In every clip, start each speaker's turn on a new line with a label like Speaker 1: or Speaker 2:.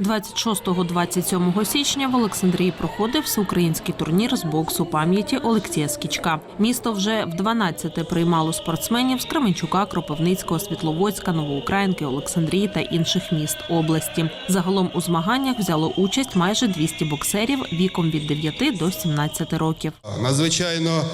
Speaker 1: 26-27 січня в Олександрії проходив всеукраїнський турнір з боксу пам'яті Олексія Скічка. Місто вже в 12 приймало спортсменів з Кременчука, Кропивницького, Світловодська, Новоукраїнки, Олександрії та інших міст області. Загалом у змаганнях взяло участь майже 200 боксерів віком від 9 до 17 років.
Speaker 2: Надзвичайно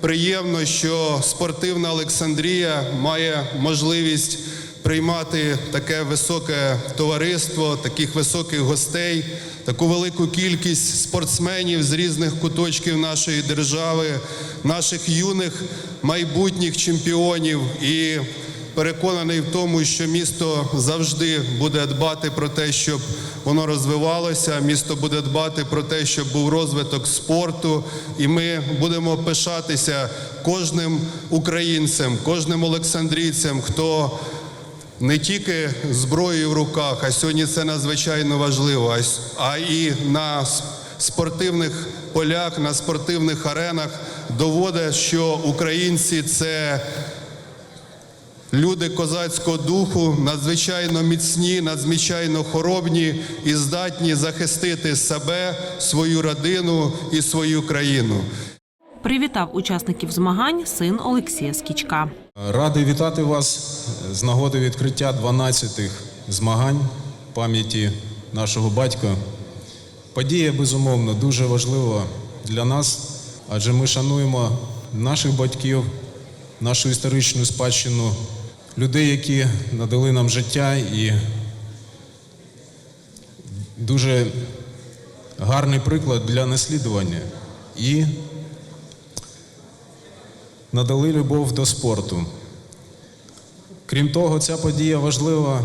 Speaker 2: приємно, що спортивна Олександрія має можливість приймати таке високе товариство, таких високих гостей, таку велику кількість спортсменів з різних куточків нашої держави, наших юних майбутніх чемпіонів і переконаний в тому, що місто завжди буде дбати про те, щоб воно розвивалося. Місто буде дбати про те, щоб був розвиток спорту, і ми будемо пишатися кожним українцем, кожним олександрійцем, хто не тільки зброєю в руках, а сьогодні це надзвичайно важливо, а і на спортивних полях, на спортивних аренах доводить, що українці це Люди козацького духу надзвичайно міцні, надзвичайно хоробні і здатні захистити себе, свою родину і свою країну.
Speaker 1: Привітав учасників змагань син Олексія Скічка.
Speaker 3: Радий вітати вас з нагоди відкриття 12-х змагань пам'яті нашого батька. Подія, безумовно, дуже важлива для нас, адже ми шануємо наших батьків, нашу історичну спадщину, людей, які надали нам життя і дуже гарний приклад для наслідування. І надали любов до спорту. Крім того, ця подія важлива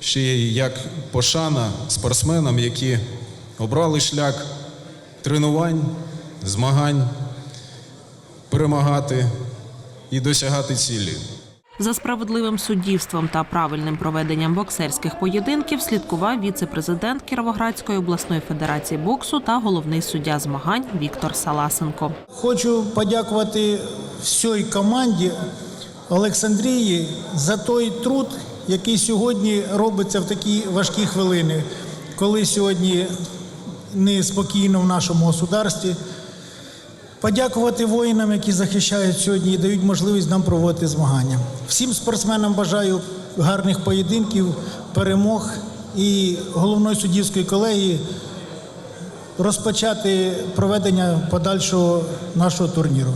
Speaker 3: ще й як пошана спортсменам, які обрали шлях тренувань, змагань, перемагати і досягати цілі.
Speaker 1: За справедливим суддівством та правильним проведенням боксерських поєдинків слідкував віце-президент Кіровоградської обласної федерації боксу та головний суддя змагань Віктор Саласенко.
Speaker 4: Хочу подякувати всій команді Олександрії за той труд, який сьогодні робиться в такі важкі хвилини, коли сьогодні неспокійно в нашому государстві. Подякувати воїнам, які захищають сьогодні і дають можливість нам проводити змагання. Всім спортсменам бажаю гарних поєдинків, перемог і головної суддівської колегії розпочати проведення подальшого нашого турніру.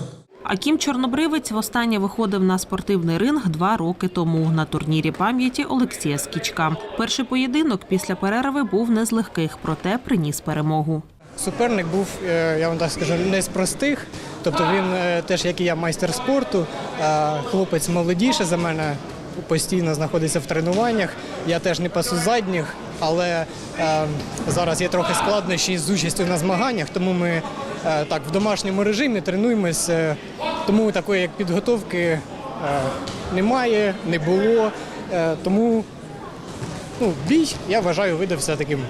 Speaker 1: Акім Чорнобривець востаннє виходив на спортивний ринг два роки тому на турнірі пам'яті Олексія Скічка. Перший поєдинок після перерви був не з легких, проте приніс перемогу.
Speaker 5: Суперник був, е, я вам так скажу, не з простих. Тобто він е, теж, як і я, майстер спорту, хлопець молодіше за мене, постійно знаходиться в тренуваннях. Я теж не пасу задніх, але е, зараз є трохи складнощі з участю на змаганнях, тому ми так в домашньому режимі тренуємось. е, Тому такої як підготовки е, немає, не було. Е, Тому ну, бій, я вважаю, видався таким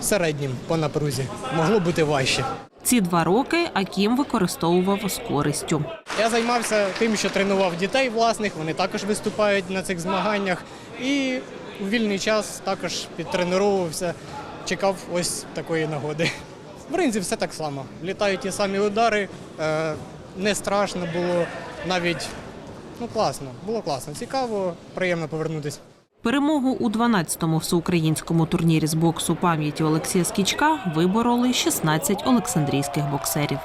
Speaker 5: середнім по напрузі. Могло бути важче.
Speaker 1: Ці два роки Акім використовував з користю.
Speaker 5: Я займався тим, що тренував дітей власних, вони також виступають на цих змаганнях. І у вільний час також підтренувався, чекав ось такої нагоди. В ринзі все так само. Літають ті самі удари, е, не страшно було, навіть ну класно, було класно, цікаво, приємно повернутися.
Speaker 1: Перемогу у 12-му всеукраїнському турнірі з боксу пам'яті Олексія Скічка вибороли 16 олександрійських боксерів.